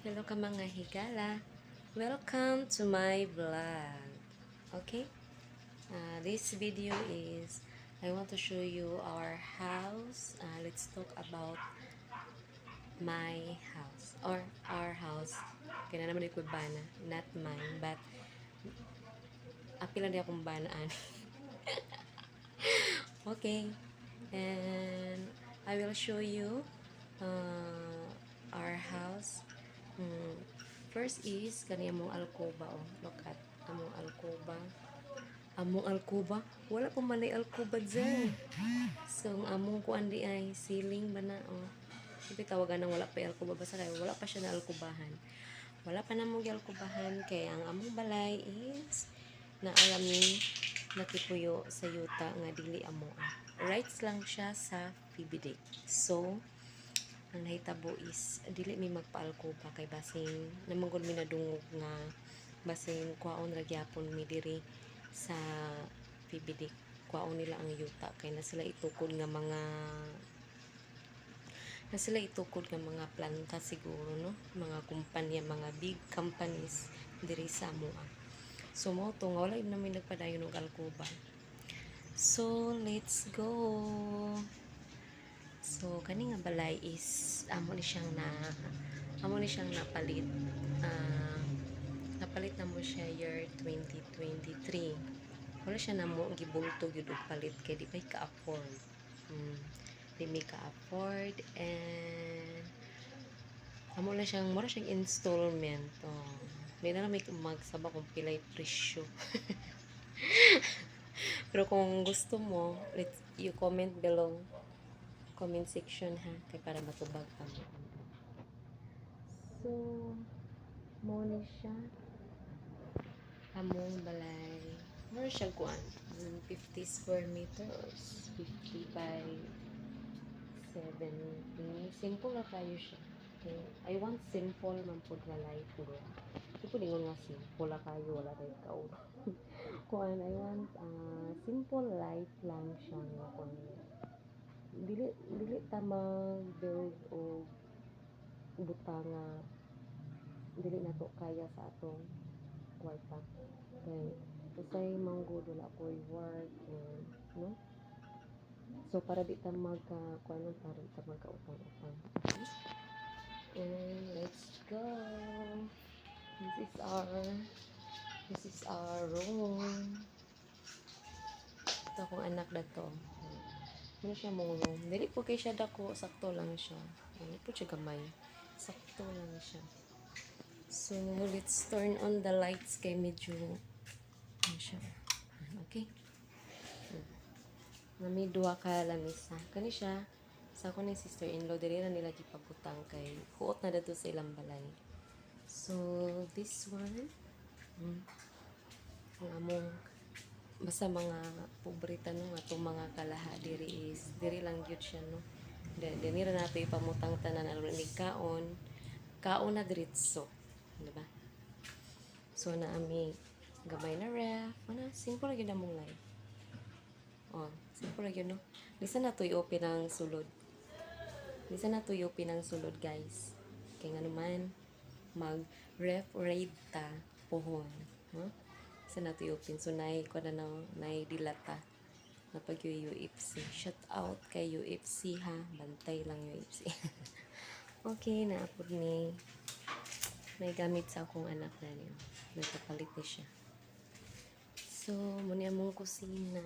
Hello ka mga higala. Welcome to my vlog. Okay? Uh, this video is I want to show you our house. Uh, let's talk about my house or our house. Kaya naman ito bana, not mine, but apila di akong banaan. okay. And I will show you uh, our house. Mm, first is kaniya mong alcoba oh. Look at among alcoba. Among alcoba? Wala pa man ay alcoba dyan. So, ang among kuan di ay ceiling ba na oh. Hindi tawagan ng wala pa alcoba basta kaya wala pa siya na alcobahan. Wala pa namong alcobahan kaya ang among balay is na alam ni nakipuyo sa yuta nga dili amo rights lang siya sa PBD. So, ang nahitabo is dili mi magpaalkoba kay basing namanggol mi nadungog nga basing kwaon ra gyapon mi diri sa PBD. Kwaon nila ang yuta kay na sila itukod nga mga na sila itukod nga mga planta siguro no mga kumpanya mga big companies diri sa Moa. So mo to nga wala na may nagpadayon og alkoba. So let's go. So kani nga balay is amo ni siyang na amo ni siyang napalit. Ah, napalit na mo siya year 2023. Wala siya na mo gibulto gyud og palit kay di pa ka-afford. Hmm. Di mi ka-afford and amo na siyang mura siyang installment. Oh. Di na lang may magsaba kung pilay presyo. Pero kung gusto mo, let you comment below comment section ha kay para matubag mo. So, mo ni siya among balay. Mura siya kuan. 50 square meters. 50 by 70. Simple na kayo siya. Okay. I want simple man po life ko. Hindi ko lingon nga simple na kayo. Wala kayo kauro. kuan I want uh, simple life lang siya nga kuan dili dili ta mag build o butanga dili na to kaya sa atong kwarta. Kay usay manggod wala ko'y work and, no? So para di ta magka kuan para ta magka utang-utang and let's go. This is our this is our room. Ito akong anak na to ano siya room dili po kay siya dako sakto lang siya. Dili po siya gamay? Sakto lang siya. So let's turn on the lights kay medyo ano siya? Okay. Nami duha ka lamisa. Kani siya sa ako ni sister-in-law diri na nila gipabutang kay huot na dato sa ilang balay. So this one mm, ang among basta mga pobreta no nga mga kalaha diri is diri lang gyud siya no. Di- diri ra nato ipamutang tanan alam ni kaon kaon na diretso di ba? So na ami gamay na ref ana simple gyud among life oh simple gyud no. Lisa na to i-open ang sulod. Lisa na to i-open ang sulod guys. Kay nga naman mag ref raid ta pohon no sa nato i-open so nay ko na na nay dilata na pag UFC shout out kay UFC ha? Bantay lang UFC okay na apod ni may gamit sa akong anak na niyo nagkapalit na siya. So muna among kusina.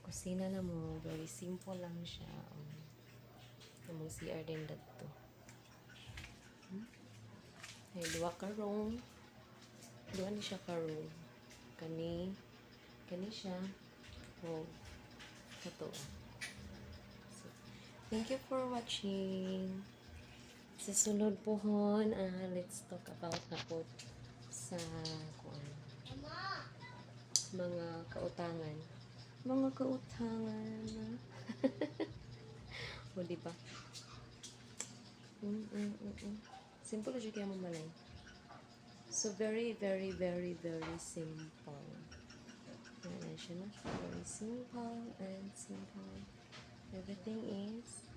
Kusina na mo. Very simple lang siya. Um, among CR din dito. Hmm? ay duwa ka room duwa ni siya ka kani kani siya. Oh ito. Ah. so, thank you for watching. Sa sunod pohon ah, let's talk about na po sa kuan mga kautangan. Mga kautangan. O di ba? Mm, mm, mm, mm. simple siya kaya mo malay So, very, very, very, very simple. Ayan. Very simple and simple. Everything is